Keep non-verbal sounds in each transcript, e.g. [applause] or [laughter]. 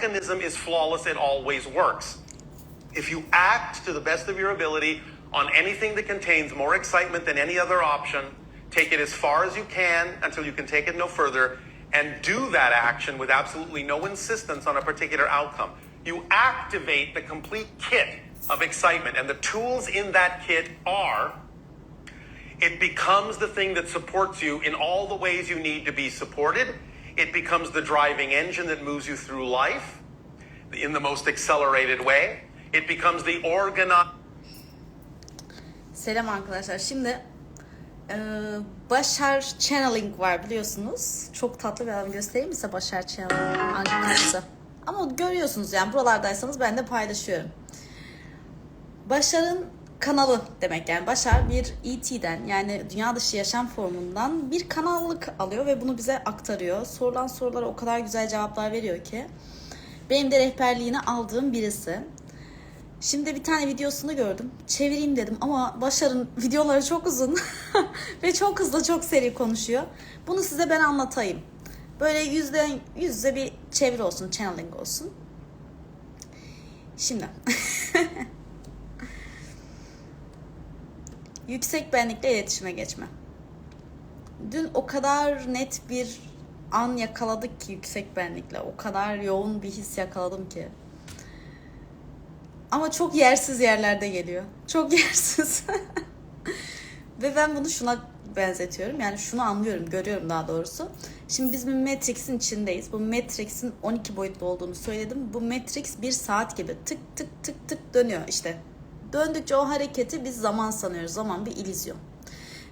mechanism is flawless, it always works. If you act to the best of your ability on anything that contains more excitement than any other option, take it as far as you can until you can take it no further, and do that action with absolutely no insistence on a particular outcome. You activate the complete kit of excitement, and the tools in that kit are it becomes the thing that supports you in all the ways you need to be supported. It becomes the driving engine that moves you through life in the most accelerated way. It becomes the organ. Selam arkadaşlar. Şimdi e, Başar Channeling var biliyorsunuz. Çok tatlı bir adam göstereyim size Başar Channeling arkadaşlar. Ama görüyorsunuz yani buralardaysanız ben de paylaşıyorum. Başar'ın kanalı demek yani Başar bir ET'den yani dünya dışı yaşam formundan bir kanallık alıyor ve bunu bize aktarıyor. Sorulan sorulara o kadar güzel cevaplar veriyor ki. Benim de rehberliğini aldığım birisi. Şimdi bir tane videosunu gördüm. Çevireyim dedim ama Başar'ın [laughs] videoları çok uzun [laughs] ve çok hızlı çok seri konuşuyor. Bunu size ben anlatayım. Böyle yüzde yüzde bir çeviri olsun, channeling olsun. Şimdi [laughs] yüksek benlikle iletişime geçme. Dün o kadar net bir an yakaladık ki yüksek benlikle. O kadar yoğun bir his yakaladım ki. Ama çok yersiz yerlerde geliyor. Çok [laughs] yersiz. Ve ben bunu şuna benzetiyorum. Yani şunu anlıyorum, görüyorum daha doğrusu. Şimdi biz bir Matrix'in içindeyiz. Bu Matrix'in 12 boyutlu olduğunu söyledim. Bu Matrix bir saat gibi tık tık tık tık dönüyor işte. Döndükçe o hareketi biz zaman sanıyoruz. Zaman bir illüzyon.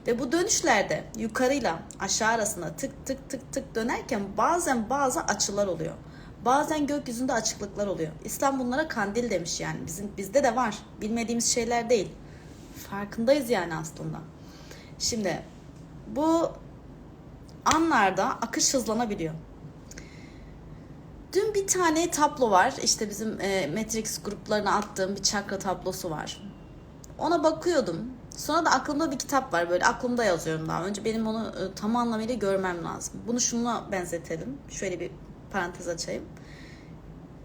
Ve bu dönüşlerde yukarıyla aşağı arasında tık tık tık tık dönerken bazen bazı açılar oluyor. Bazen gökyüzünde açıklıklar oluyor. İslam bunlara kandil demiş yani. Bizim bizde de var. Bilmediğimiz şeyler değil. Farkındayız yani aslında. Şimdi bu anlarda akış hızlanabiliyor. Dün bir tane tablo var. İşte bizim e, Matrix gruplarına attığım bir çakra tablosu var. Ona bakıyordum. Sonra da aklımda bir kitap var böyle aklımda yazıyorum daha önce. Benim onu e, tam anlamıyla görmem lazım. Bunu şununla benzetelim. Şöyle bir parantez açayım.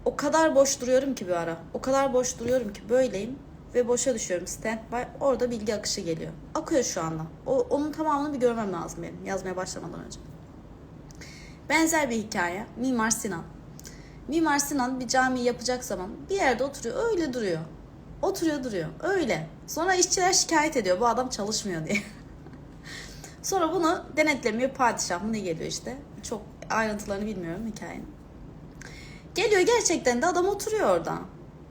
O kadar boş duruyorum ki bir ara. O kadar boş duruyorum ki böyleyim ve boşa düşüyorum standby. Orada bilgi akışı geliyor. Akıyor şu anda. O, onun tamamını bir görmem lazım benim yazmaya başlamadan önce. Benzer bir hikaye. Mimar Sinan. Mimar Sinan bir cami yapacak zaman bir yerde oturuyor öyle duruyor. Oturuyor duruyor öyle. Sonra işçiler şikayet ediyor bu adam çalışmıyor diye. [laughs] Sonra bunu denetlemiyor padişah mı ne geliyor işte. Çok ayrıntılarını bilmiyorum hikayenin. Geliyor gerçekten de adam oturuyor orada.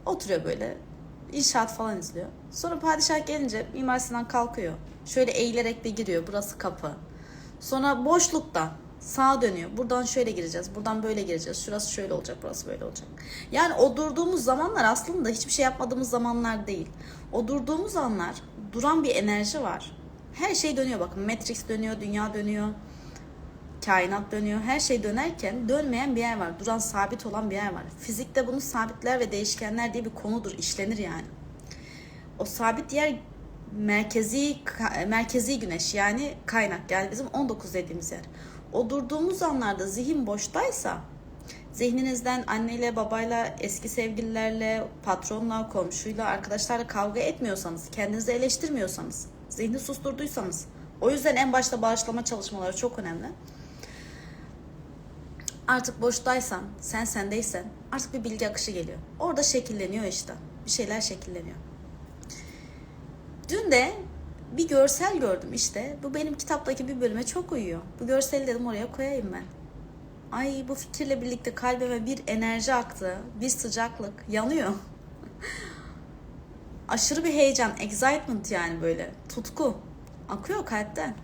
Oturuyor böyle. İnşaat falan izliyor. Sonra padişah gelince Mimar Sinan kalkıyor. Şöyle eğilerek de giriyor. Burası kapı. Sonra boşlukta sağa dönüyor. Buradan şöyle gireceğiz. Buradan böyle gireceğiz. Şurası şöyle olacak. Burası böyle olacak. Yani o durduğumuz zamanlar aslında hiçbir şey yapmadığımız zamanlar değil. O durduğumuz anlar duran bir enerji var. Her şey dönüyor bakın. Matrix dönüyor, dünya dönüyor kainat dönüyor. Her şey dönerken dönmeyen bir yer var. Duran sabit olan bir yer var. Fizikte bunu sabitler ve değişkenler diye bir konudur. işlenir yani. O sabit yer merkezi merkezi güneş yani kaynak yani bizim 19 dediğimiz yer. O durduğumuz anlarda zihin boştaysa zihninizden anneyle babayla eski sevgililerle patronla komşuyla arkadaşlarla kavga etmiyorsanız kendinizi eleştirmiyorsanız zihni susturduysanız o yüzden en başta bağışlama çalışmaları çok önemli artık boştaysan, sen sendeysen artık bir bilgi akışı geliyor. Orada şekilleniyor işte. Bir şeyler şekilleniyor. Dün de bir görsel gördüm işte. Bu benim kitaptaki bir bölüme çok uyuyor. Bu görseli dedim oraya koyayım ben. Ay bu fikirle birlikte kalbime bir enerji aktı. Bir sıcaklık. Yanıyor. [laughs] Aşırı bir heyecan, excitement yani böyle. Tutku. Akıyor kalpten.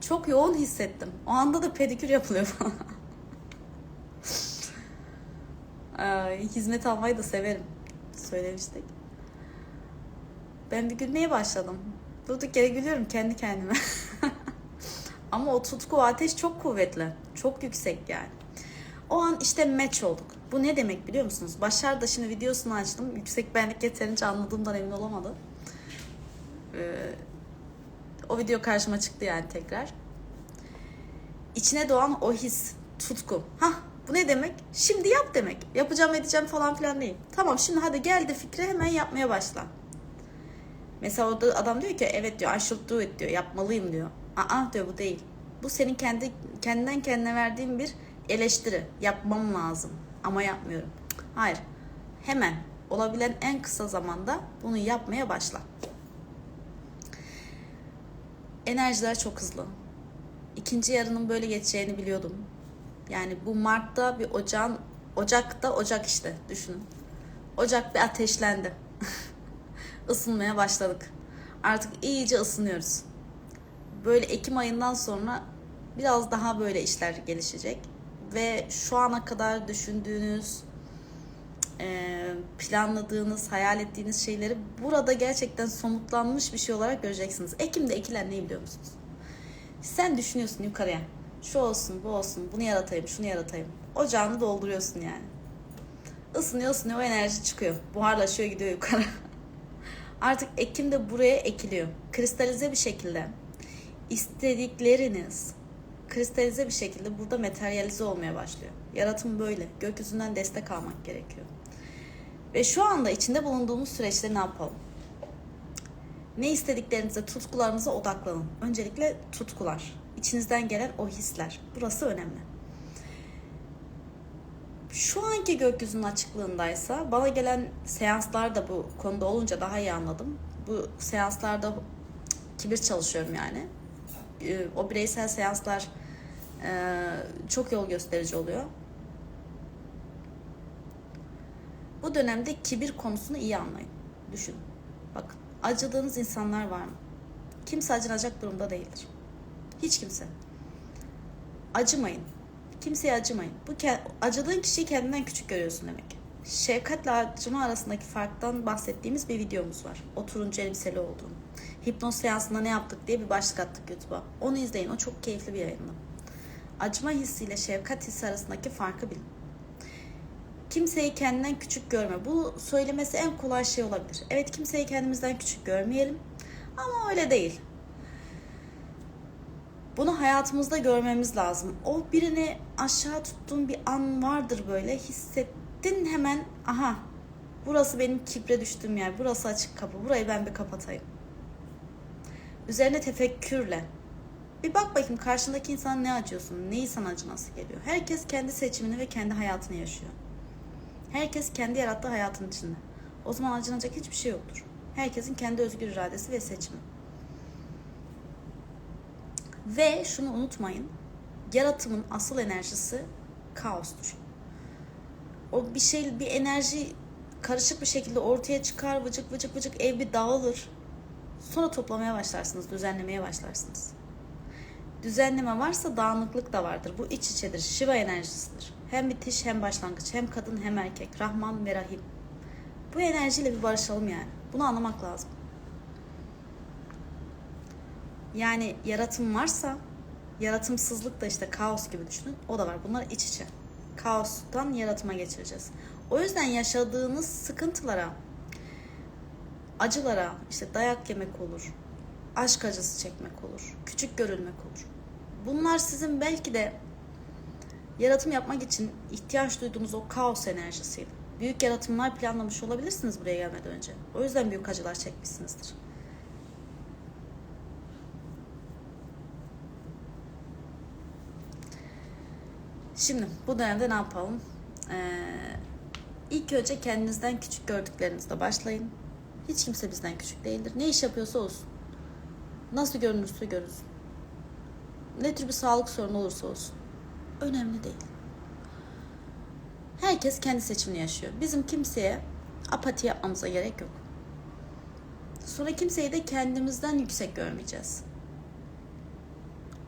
Çok yoğun hissettim. O anda da pedikür yapılıyor [laughs] falan. Hizmet almayı da severim. Söylemiştik. Ben bir gülmeye başladım. Durduk yere gülüyorum kendi kendime. [laughs] Ama o tutku, o ateş çok kuvvetli. Çok yüksek yani. O an işte match olduk. Bu ne demek biliyor musunuz? Başar da şimdi videosunu açtım. Yüksek benlik yeterince anladığımdan emin olamadım. Ee, o video karşıma çıktı yani tekrar. İçine doğan o his, tutku. Hah Bu ne demek? Şimdi yap demek. Yapacağım edeceğim falan filan değil. Tamam şimdi hadi geldi fikre hemen yapmaya başla. Mesela orada adam diyor ki evet diyor I should do it diyor. Yapmalıyım diyor. Aa diyor bu değil. Bu senin kendi kendinden kendine verdiğin bir eleştiri. Yapmam lazım ama yapmıyorum. Hayır. Hemen olabilen en kısa zamanda bunu yapmaya başla. Enerjiler çok hızlı. İkinci yarının böyle geçeceğini biliyordum. Yani bu Mart'ta bir ocağın, Ocak'ta Ocak işte düşünün. Ocak bir ateşlendi. Isınmaya başladık. Artık iyice ısınıyoruz. Böyle Ekim ayından sonra biraz daha böyle işler gelişecek. Ve şu ana kadar düşündüğünüz, planladığınız, hayal ettiğiniz şeyleri burada gerçekten somutlanmış bir şey olarak göreceksiniz. Ekim'de ekilen neyi biliyor musunuz? Sen düşünüyorsun yukarıya. Şu olsun, bu olsun, bunu yaratayım, şunu yaratayım. Ocağını dolduruyorsun yani. Isınıyor, ısınıyor, o enerji çıkıyor. Buharlaşıyor, gidiyor yukarı. [laughs] Artık ekim de buraya ekiliyor. Kristalize bir şekilde istedikleriniz kristalize bir şekilde burada materyalize olmaya başlıyor. Yaratım böyle. Gökyüzünden destek almak gerekiyor. Ve şu anda içinde bulunduğumuz süreçte ne yapalım? Ne istediklerinize, tutkularınıza odaklanın. Öncelikle tutkular. İçinizden gelen o hisler. Burası önemli. Şu anki gökyüzünün açıklığındaysa bana gelen seanslar da bu konuda olunca daha iyi anladım. Bu seanslarda kibir çalışıyorum yani. Ee, O bireysel seanslar e, çok yol gösterici oluyor. Bu dönemde kibir konusunu iyi anlayın. Düşünün. Bakın acıdığınız insanlar var mı? Kimse acınacak durumda değildir. Hiç kimse. Acımayın. Kimseye acımayın. Bu acıdığın kişiyi kendinden küçük görüyorsun demek. Şefkatle acıma arasındaki farktan bahsettiğimiz bir videomuz var. O turuncu elbiseli olduğunu. Hipnoz seansında ne yaptık diye bir başlık attık YouTube'a. Onu izleyin. O çok keyifli bir yayında. Acıma hissiyle şefkat hissi arasındaki farkı bilin. Kimseyi kendinden küçük görme. Bu söylemesi en kolay şey olabilir. Evet kimseyi kendimizden küçük görmeyelim. Ama öyle değil. Bunu hayatımızda görmemiz lazım. O birini aşağı tuttuğun bir an vardır böyle. Hissettin hemen aha burası benim kibre düştüğüm yer. Burası açık kapı. Burayı ben bir kapatayım. Üzerine tefekkürle. Bir bak bakayım karşındaki insan ne acıyorsun? Neyi sana acıması geliyor? Herkes kendi seçimini ve kendi hayatını yaşıyor. Herkes kendi yarattığı hayatın içinde. O zaman acınacak hiçbir şey yoktur. Herkesin kendi özgür iradesi ve seçimi. Ve şunu unutmayın. Yaratımın asıl enerjisi kaostur. O bir şey, bir enerji karışık bir şekilde ortaya çıkar, vıcık vıcık vıcık ev bir dağılır. Sonra toplamaya başlarsınız, düzenlemeye başlarsınız. Düzenleme varsa dağınıklık da vardır. Bu iç içedir. Shiva enerjisidir. Hem bitiş hem başlangıç. Hem kadın hem erkek. Rahman ve Rahim. Bu enerjiyle bir barışalım yani. Bunu anlamak lazım. Yani yaratım varsa yaratımsızlık da işte kaos gibi düşünün. O da var. Bunlar iç içe. Kaostan yaratıma geçireceğiz. O yüzden yaşadığınız sıkıntılara, acılara, işte dayak yemek olur, aşk acısı çekmek olur, küçük görülmek olur. Bunlar sizin belki de yaratım yapmak için ihtiyaç duyduğunuz o kaos enerjisiydi. Büyük yaratımlar planlamış olabilirsiniz buraya gelmeden önce. O yüzden büyük acılar çekmişsinizdir. Şimdi bu dönemde ne yapalım? Ee, ilk önce kendinizden küçük gördüklerinizle başlayın. Hiç kimse bizden küçük değildir. Ne iş yapıyorsa olsun. Nasıl görünürse görünsün. Ne tür bir sağlık sorunu olursa olsun. Önemli değil. Herkes kendi seçimini yaşıyor. Bizim kimseye apati yapmamıza gerek yok. Sonra kimseyi de kendimizden yüksek görmeyeceğiz.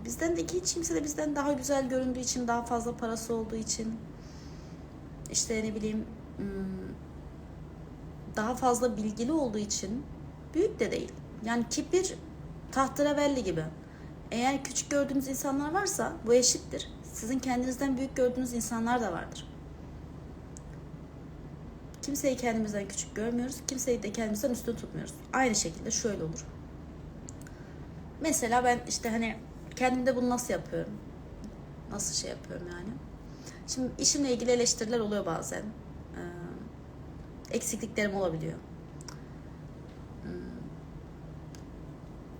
Bizden de hiç kimse de bizden daha güzel göründüğü için, daha fazla parası olduğu için, işte ne bileyim hmm, daha fazla bilgili olduğu için büyük de değil. Yani kibir tahterevalli gibi. Eğer küçük gördüğünüz insanlar varsa bu eşittir. Sizin kendinizden büyük gördüğünüz insanlar da vardır. Kimseyi kendimizden küçük görmüyoruz. Kimseyi de kendimizden üstün tutmuyoruz. Aynı şekilde şöyle olur. Mesela ben işte hani kendimde bunu nasıl yapıyorum? Nasıl şey yapıyorum yani? Şimdi işimle ilgili eleştiriler oluyor bazen. Ee, eksikliklerim olabiliyor. Hmm.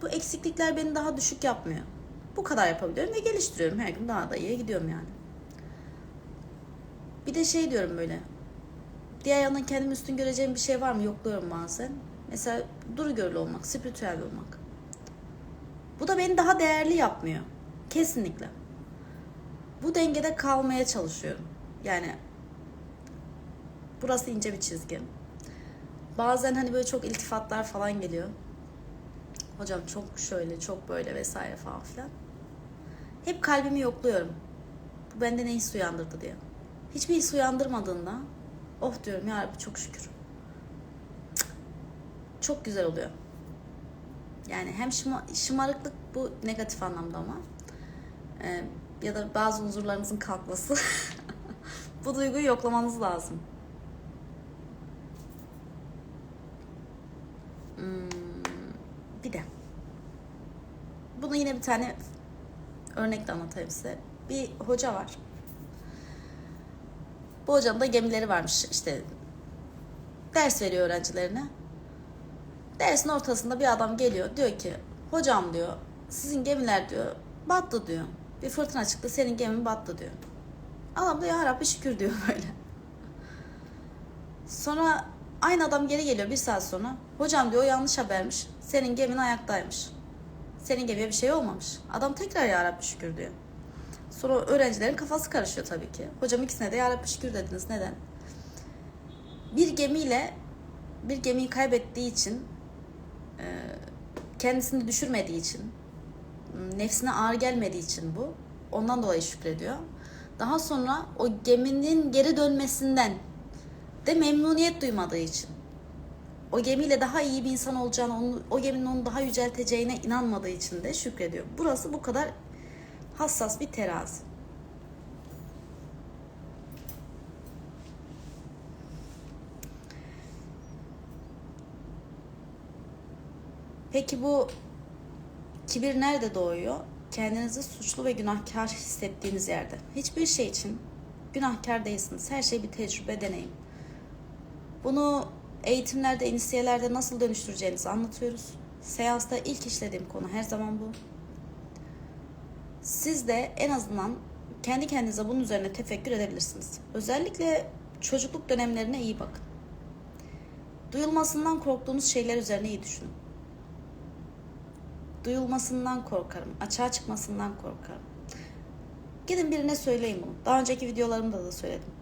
Bu eksiklikler beni daha düşük yapmıyor. Bu kadar yapabiliyorum ve geliştiriyorum. Her gün daha da iyiye gidiyorum yani. Bir de şey diyorum böyle. Diğer yandan kendimi üstün göreceğim bir şey var mı? Yokluyorum bazen. Mesela duru görülü olmak, spiritüel olmak. Bu da beni daha değerli yapmıyor. Kesinlikle. Bu dengede kalmaya çalışıyorum. Yani burası ince bir çizgi. Bazen hani böyle çok iltifatlar falan geliyor. Hocam çok şöyle, çok böyle vesaire falan filan. Hep kalbimi yokluyorum. Bu bende ne his uyandırdı diye. Hiçbir his uyandırmadığında oh diyorum ya Rabbi çok şükür. Çok güzel oluyor. Yani hem şıma, şımarıklık bu negatif anlamda ama Ee, ya da bazı huzurlarınızın kalkması [laughs] bu duyguyu yoklamanız lazım. Hmm, bir de bunu yine bir tane örnekle anlatayım size. Bir hoca var. Bu hocanın da gemileri varmış işte ders veriyor öğrencilerine. Dersin ortasında bir adam geliyor diyor ki hocam diyor sizin gemiler diyor battı diyor. Bir fırtına çıktı senin gemin battı diyor. Adam da ya Rabbi şükür diyor [laughs] böyle. Sonra aynı adam geri geliyor bir saat sonra. Hocam diyor yanlış habermiş. Senin gemin ayaktaymış. Senin gemiye bir şey olmamış. Adam tekrar ya Rabbi şükür diyor. Sonra öğrencilerin kafası karışıyor tabii ki. Hocam ikisine de ya Rabbi şükür dediniz. Neden? Bir gemiyle bir gemiyi kaybettiği için kendisini düşürmediği için nefsine ağır gelmediği için bu. Ondan dolayı şükrediyor. Daha sonra o geminin geri dönmesinden de memnuniyet duymadığı için. O gemiyle daha iyi bir insan olacağını, onu, o geminin onu daha yücelteceğine inanmadığı için de şükrediyor. Burası bu kadar hassas bir terazi. Peki bu Kibir nerede doğuyor? Kendinizi suçlu ve günahkar hissettiğiniz yerde. Hiçbir şey için günahkar değilsiniz. Her şey bir tecrübe, deneyim. Bunu eğitimlerde, inisiyelerde nasıl dönüştüreceğinizi anlatıyoruz. Seansta ilk işlediğim konu her zaman bu. Siz de en azından kendi kendinize bunun üzerine tefekkür edebilirsiniz. Özellikle çocukluk dönemlerine iyi bakın. Duyulmasından korktuğunuz şeyler üzerine iyi düşünün duyulmasından korkarım. Açığa çıkmasından korkarım. Gidin birine söyleyin bunu. Daha önceki videolarımda da söyledim.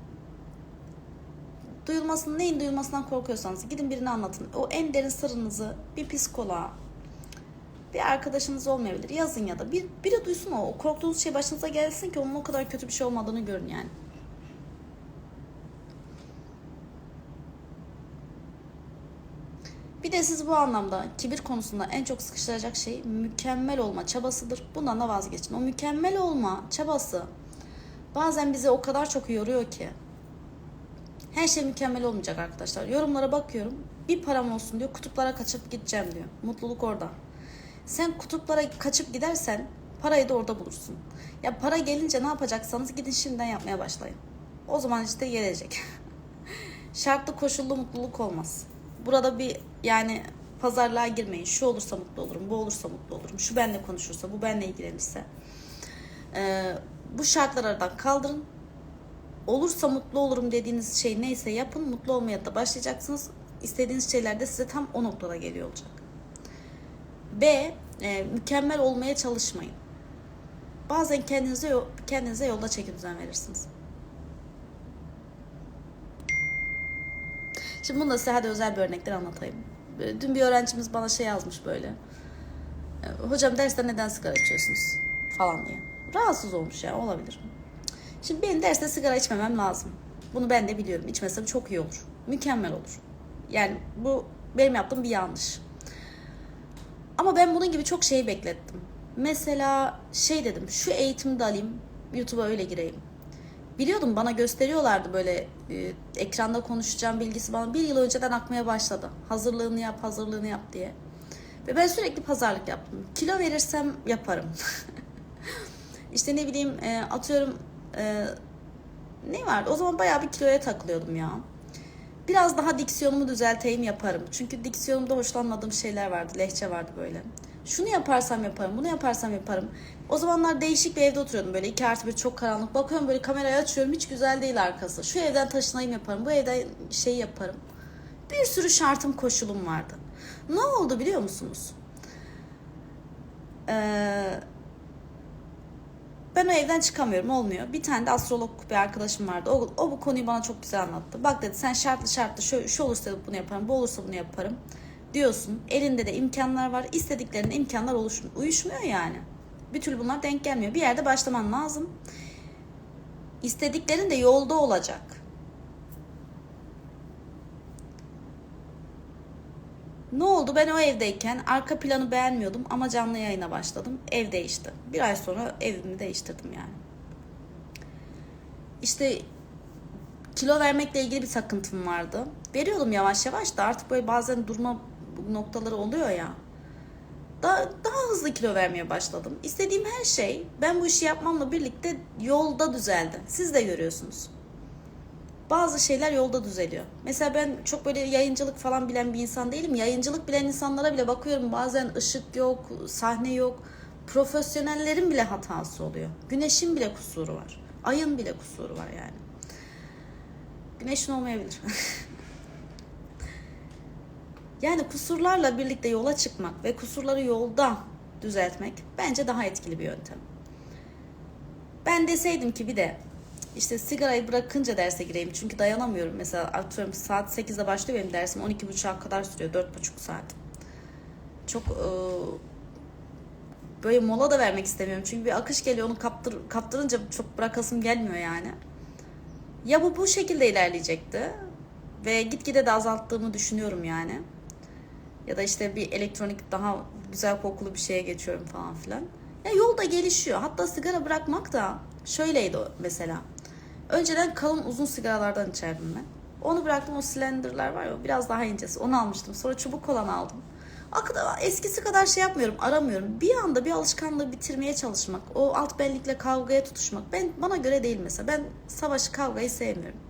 Duyulmasının neyin duyulmasından korkuyorsanız gidin birine anlatın. O en derin sırrınızı bir psikoloğa, bir arkadaşınız olmayabilir. Yazın ya da bir, biri duysun o. O korktuğunuz şey başınıza gelsin ki onun o kadar kötü bir şey olmadığını görün yani. De siz bu anlamda kibir konusunda en çok sıkıştıracak şey mükemmel olma çabasıdır. Bundan da vazgeçin. O mükemmel olma çabası bazen bizi o kadar çok yoruyor ki. Her şey mükemmel olmayacak arkadaşlar. Yorumlara bakıyorum. Bir param olsun diyor. Kutuplara kaçıp gideceğim diyor. Mutluluk orada. Sen kutuplara kaçıp gidersen parayı da orada bulursun. Ya para gelince ne yapacaksanız gidin şimdiden yapmaya başlayın. O zaman işte gelecek. [laughs] Şartlı koşullu mutluluk olmaz burada bir yani pazarlığa girmeyin. Şu olursa mutlu olurum, bu olursa mutlu olurum. Şu benle konuşursa, bu benle ilgilenirse. Ee, bu şartlar aradan kaldırın. Olursa mutlu olurum dediğiniz şey neyse yapın. Mutlu olmaya da başlayacaksınız. İstediğiniz şeyler de size tam o noktada geliyor olacak. B. E, mükemmel olmaya çalışmayın. Bazen kendinize kendinize yolda çeki düzen verirsiniz. Şimdi bunu da size hadi özel bir örnekler anlatayım. Dün bir öğrencimiz bana şey yazmış böyle. E, hocam derste neden sigara içiyorsunuz? Falan diye. Rahatsız olmuş ya olabilir. Şimdi benim derste sigara içmemem lazım. Bunu ben de biliyorum. İçmesem çok iyi olur. Mükemmel olur. Yani bu benim yaptığım bir yanlış. Ama ben bunun gibi çok şeyi beklettim. Mesela şey dedim şu eğitimi de alayım YouTube'a öyle gireyim. Biliyordum bana gösteriyorlardı böyle e, ekranda konuşacağım bilgisi bana bir yıl önceden akmaya başladı. Hazırlığını yap, hazırlığını yap diye. Ve ben sürekli pazarlık yaptım. Kilo verirsem yaparım. [laughs] işte ne bileyim e, atıyorum e, ne vardı? O zaman bayağı bir kiloya takılıyordum ya. Biraz daha diksiyonumu düzelteyim yaparım. Çünkü diksiyonumda hoşlanmadığım şeyler vardı. Lehçe vardı böyle. Şunu yaparsam yaparım, bunu yaparsam yaparım. O zamanlar değişik bir evde oturuyordum böyle. iki artı bir çok karanlık. Bakıyorum böyle kamerayı açıyorum. Hiç güzel değil arkası. Şu evden taşınayım yaparım. Bu evden şey yaparım. Bir sürü şartım koşulum vardı. Ne oldu biliyor musunuz? Ee, ben o evden çıkamıyorum olmuyor. Bir tane de astrolog bir arkadaşım vardı. O, o bu konuyu bana çok güzel anlattı. Bak dedi sen şartlı şartlı şu, şu olursa bunu yaparım, bu olursa bunu yaparım diyorsun. Elinde de imkanlar var. İstediklerinin imkanlar oluşmuyor. Uyuşmuyor yani. Bir türlü bunlar denk gelmiyor. Bir yerde başlaman lazım. İstediklerin de yolda olacak. Ne oldu? Ben o evdeyken arka planı beğenmiyordum ama canlı yayına başladım. Ev değişti. Bir ay sonra evimi değiştirdim yani. İşte kilo vermekle ilgili bir sakıntım vardı. Veriyordum yavaş yavaş da artık böyle bazen durma noktaları oluyor ya. Daha, daha hızlı kilo vermeye başladım. İstediğim her şey ben bu işi yapmamla birlikte yolda düzeldi. Siz de görüyorsunuz. Bazı şeyler yolda düzeliyor. Mesela ben çok böyle yayıncılık falan bilen bir insan değilim. Yayıncılık bilen insanlara bile bakıyorum bazen ışık yok, sahne yok. Profesyonellerin bile hatası oluyor. Güneşin bile kusuru var. Ayın bile kusuru var yani. Güneşin olmayabilir. [laughs] yani kusurlarla birlikte yola çıkmak ve kusurları yolda düzeltmek bence daha etkili bir yöntem. Ben deseydim ki bir de işte sigarayı bırakınca derse gireyim çünkü dayanamıyorum. Mesela atıyorum saat 8'de başlıyor benim dersim 12.30'a kadar sürüyor 4.5 saat. Çok e, böyle mola da vermek istemiyorum çünkü bir akış geliyor onu kaptır, kaptırınca çok bırakasım gelmiyor yani. Ya bu bu şekilde ilerleyecekti ve gitgide de azalttığımı düşünüyorum yani. Ya da işte bir elektronik daha güzel kokulu bir şeye geçiyorum falan filan. Ya yolda gelişiyor. Hatta sigara bırakmak da şöyleydi mesela. Önceden kalın uzun sigaralardan içerdim ben. Onu bıraktım o silindirler var ya biraz daha incesi. Onu almıştım. Sonra çubuk olan aldım. Akıda eskisi kadar şey yapmıyorum, aramıyorum. Bir anda bir alışkanlığı bitirmeye çalışmak, o alt benlikle kavgaya tutuşmak ben bana göre değil mesela. Ben savaşı, kavgayı sevmiyorum.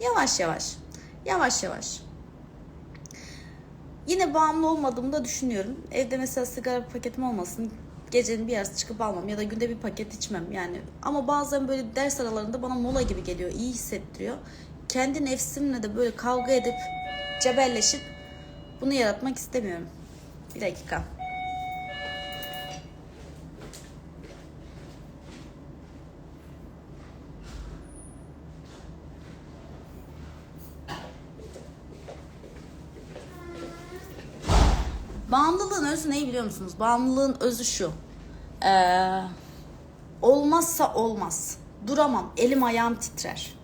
Yavaş yavaş, yavaş yavaş. Yine bağımlı olmadığımı da düşünüyorum. Evde mesela sigara paketim olmasın. Gecenin bir yarısı çıkıp almam ya da günde bir paket içmem yani. Ama bazen böyle ders aralarında bana mola gibi geliyor. iyi hissettiriyor. Kendi nefsimle de böyle kavga edip cebelleşip bunu yaratmak istemiyorum. Bir dakika. Bağımlılığın özü ne biliyor musunuz? Bağımlılığın özü şu. Ee, olmazsa olmaz. Duramam. Elim ayağım titrer.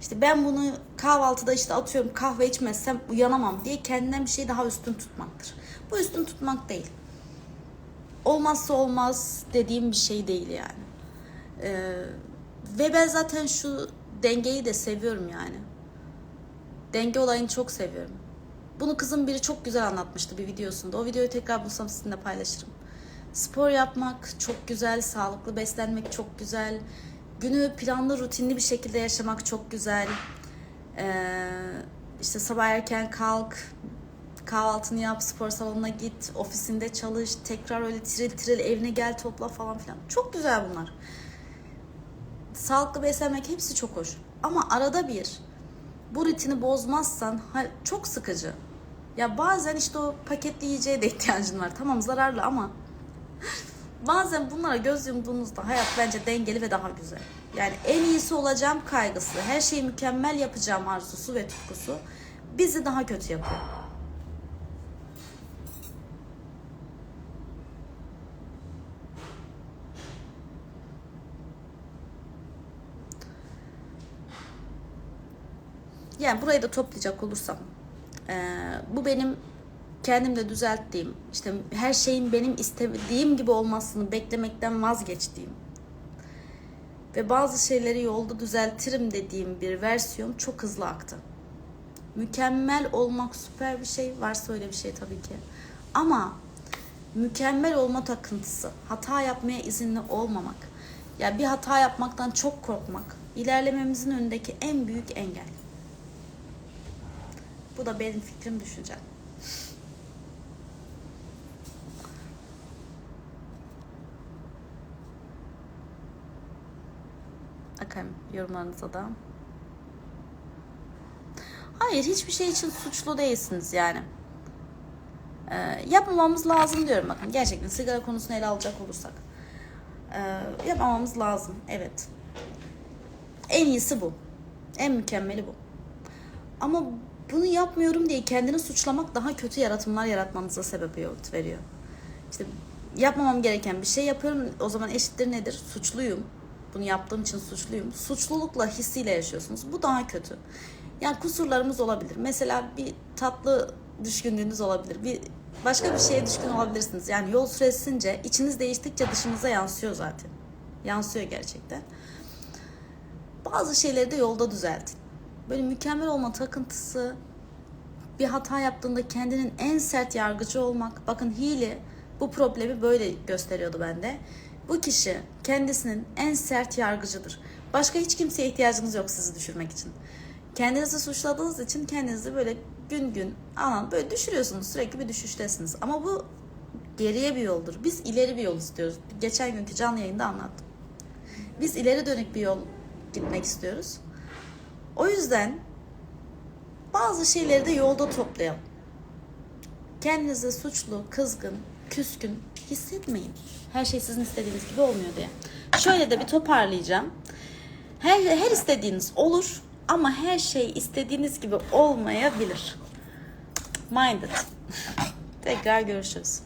İşte ben bunu kahvaltıda işte atıyorum kahve içmezsem uyanamam diye kendinden bir şey daha üstün tutmaktır. Bu üstün tutmak değil. Olmazsa olmaz dediğim bir şey değil yani. Ee, ve ben zaten şu dengeyi de seviyorum yani. Denge olayını çok seviyorum. Bunu kızım biri çok güzel anlatmıştı bir videosunda. O videoyu tekrar bulsam sizinle paylaşırım. Spor yapmak çok güzel, sağlıklı beslenmek çok güzel. Günü planlı, rutinli bir şekilde yaşamak çok güzel. Ee, işte sabah erken kalk, kahvaltını yap, spor salonuna git, ofisinde çalış, tekrar öyle tiril tiril evine gel topla falan filan. Çok güzel bunlar. Sağlıklı beslenmek hepsi çok hoş. Ama arada bir bu rutini bozmazsan çok sıkıcı. Ya bazen işte o paketli yiyeceğe de ihtiyacın var. Tamam zararlı ama [laughs] bazen bunlara göz yumduğunuzda hayat bence dengeli ve daha güzel. Yani en iyisi olacağım kaygısı, her şeyi mükemmel yapacağım arzusu ve tutkusu bizi daha kötü yapıyor. Yani burayı da toplayacak olursam eee, bu benim kendimde düzelttiğim işte her şeyin benim istediğim gibi olmasını beklemekten vazgeçtiğim ve bazı şeyleri yolda düzeltirim dediğim bir versiyon çok hızlı aktı. Mükemmel olmak süper bir şey varsa öyle bir şey tabii ki. Ama mükemmel olma takıntısı, hata yapmaya izinli olmamak, ya bir hata yapmaktan çok korkmak ilerlememizin önündeki en büyük engel. Bu da benim fikrim, düşüncem. Bakalım yorumlarınıza da. Hayır hiçbir şey için suçlu değilsiniz yani. Ee, yapmamamız lazım diyorum bakın. Gerçekten sigara konusunu ele alacak olursak. Ee, yapmamamız lazım. Evet. En iyisi bu. En mükemmeli bu. Ama bunu yapmıyorum diye kendini suçlamak daha kötü yaratımlar yaratmanıza sebep veriyor. İşte yapmamam gereken bir şey yapıyorum. O zaman eşittir nedir? Suçluyum. Bunu yaptığım için suçluyum. Suçlulukla hissiyle yaşıyorsunuz. Bu daha kötü. Yani kusurlarımız olabilir. Mesela bir tatlı düşkünlüğünüz olabilir. Bir başka bir şeye düşkün olabilirsiniz. Yani yol süresince içiniz değiştikçe dışınıza yansıyor zaten. Yansıyor gerçekten. Bazı şeyleri de yolda düzeltin. Böyle mükemmel olma takıntısı, bir hata yaptığında kendinin en sert yargıcı olmak. Bakın Healy bu problemi böyle gösteriyordu bende. Bu kişi kendisinin en sert yargıcıdır. Başka hiç kimseye ihtiyacınız yok sizi düşürmek için. Kendinizi suçladığınız için kendinizi böyle gün gün alan böyle düşürüyorsunuz. Sürekli bir düşüştesiniz. Ama bu geriye bir yoldur. Biz ileri bir yol istiyoruz. Geçen günkü canlı yayında anlattım. Biz ileri dönük bir yol gitmek istiyoruz. O yüzden bazı şeyleri de yolda toplayalım. Kendinizi suçlu, kızgın, küskün hissetmeyin. Her şey sizin istediğiniz gibi olmuyor diye. Şöyle de bir toparlayacağım. Her, her istediğiniz olur ama her şey istediğiniz gibi olmayabilir. Minded. [laughs] Tekrar görüşürüz.